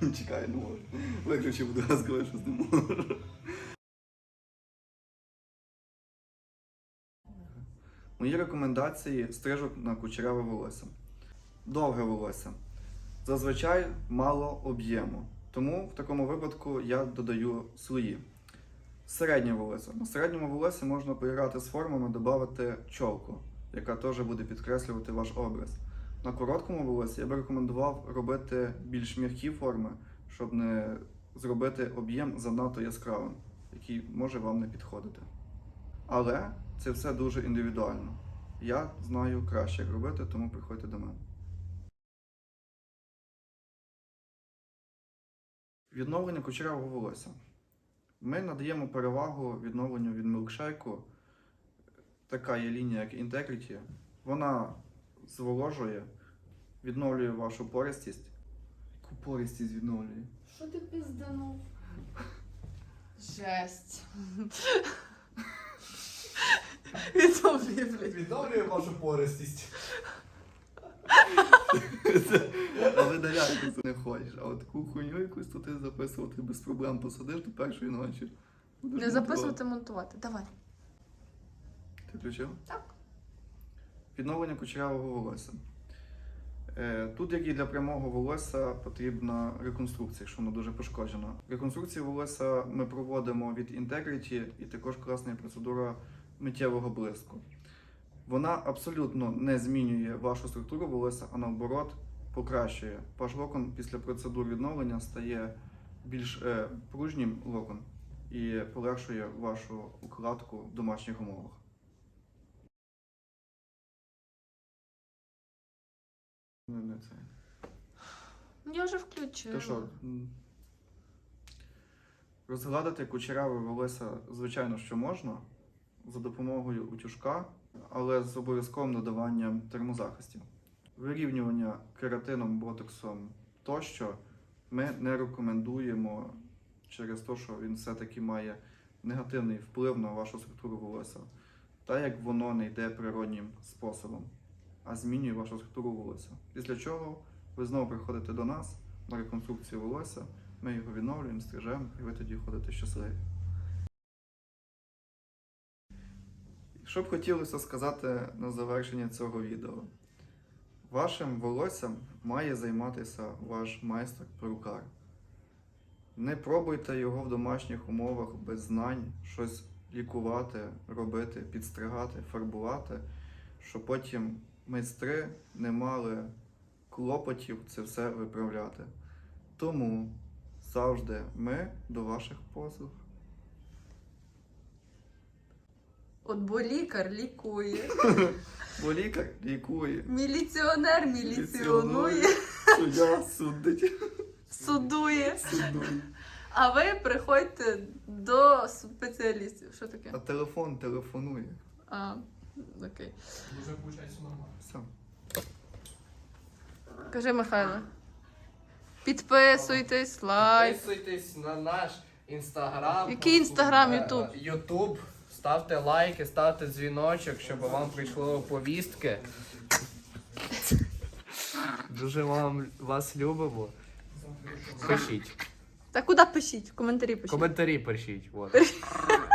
Чекай, не можу. Виключи, будь ласка, я щось не можу. Мої рекомендації стрижок на кучеряве волосся. Довге волосся. Зазвичай мало об'єму. Тому в такому випадку я додаю слої. Середнє волосся. На середньому волосі можна поіграти з формами, додати чолку, яка теж буде підкреслювати ваш образ. На короткому волосі я би рекомендував робити більш м'які форми, щоб не зробити об'єм занадто яскравим, який може вам не підходити. Але це все дуже індивідуально. Я знаю краще, як робити, тому приходьте до мене. Відновлення кучерявого волосся. Ми надаємо перевагу відновленню від мілкшейку. Така є лінія, як Integrity. Вона зволожує, відновлює вашу пористість. Яку пористість відновлює? Що ти пізданув? Жесть. Відновлює, блядь. Відновлює вашу пористість. А видаляти це не хочеш. А от таку хуйню якусь то ти записувати без проблем посадиш до першої ночі. Будеш Не записувати, монтувати. монтувати. Давай. Ти включив? Так. Відновлення кучерявого волосся. Е, Тут, як і для прямого волосся, потрібна реконструкція, якщо воно дуже пошкоджено. Реконструкцію волосся ми проводимо від Integrity і також класна процедура миттєвого блиску. Вона абсолютно не змінює вашу структуру волосся, а наоборот покращує. Ваш локон після процедур відновлення стає більш е, пружнім локон і полегшує вашу укладку в домашніх умовах. Не, не це. Я вже включила. То що? Розгладити кучеряве волосся, звичайно, що можна за допомогою утюжка, але з обов'язковим додаванням термозахистів. Вирівнювання кератином, ботоксом тощо ми не рекомендуємо через те, що він все-таки має негативний вплив на вашу структуру волосся, так як воно не йде природнім способом, а змінює вашу структуру волосся. Після чого ви знову приходите до нас на реконструкцію волосся, ми його відновлюємо, стрижемо, і ви тоді ходите щасливі. Що б хотілося сказати на завершення цього відео? Вашим волоссям має займатися ваш майстер-перукар. Не пробуйте його в домашніх умовах без знань, щось лікувати, робити, підстригати, фарбувати, щоб потім майстри не мали клопотів це все виправляти. Тому завжди ми до ваших послуг. От бо лікар лікує. Бо лікар лікує, Міліціонер міліціонує, суддя судить, судує. судує. А ви приходьте до спеціалістів. Що таке? А телефон телефонує. А, окей. Дуже виходить нормально. Все. Кажи, Михайло. Підписуйтесь, лайк. Підписуйтесь на наш інстаграм. Який інстаграм, Е, Ютуб? Ютуб. Ставте лайки, ставте дзвіночок, щоб вам прийшло повістки. Дуже вам вас любимо. Пишіть. Та куди пишіть? В коментарі пишіть. Коментарі пишіть. От.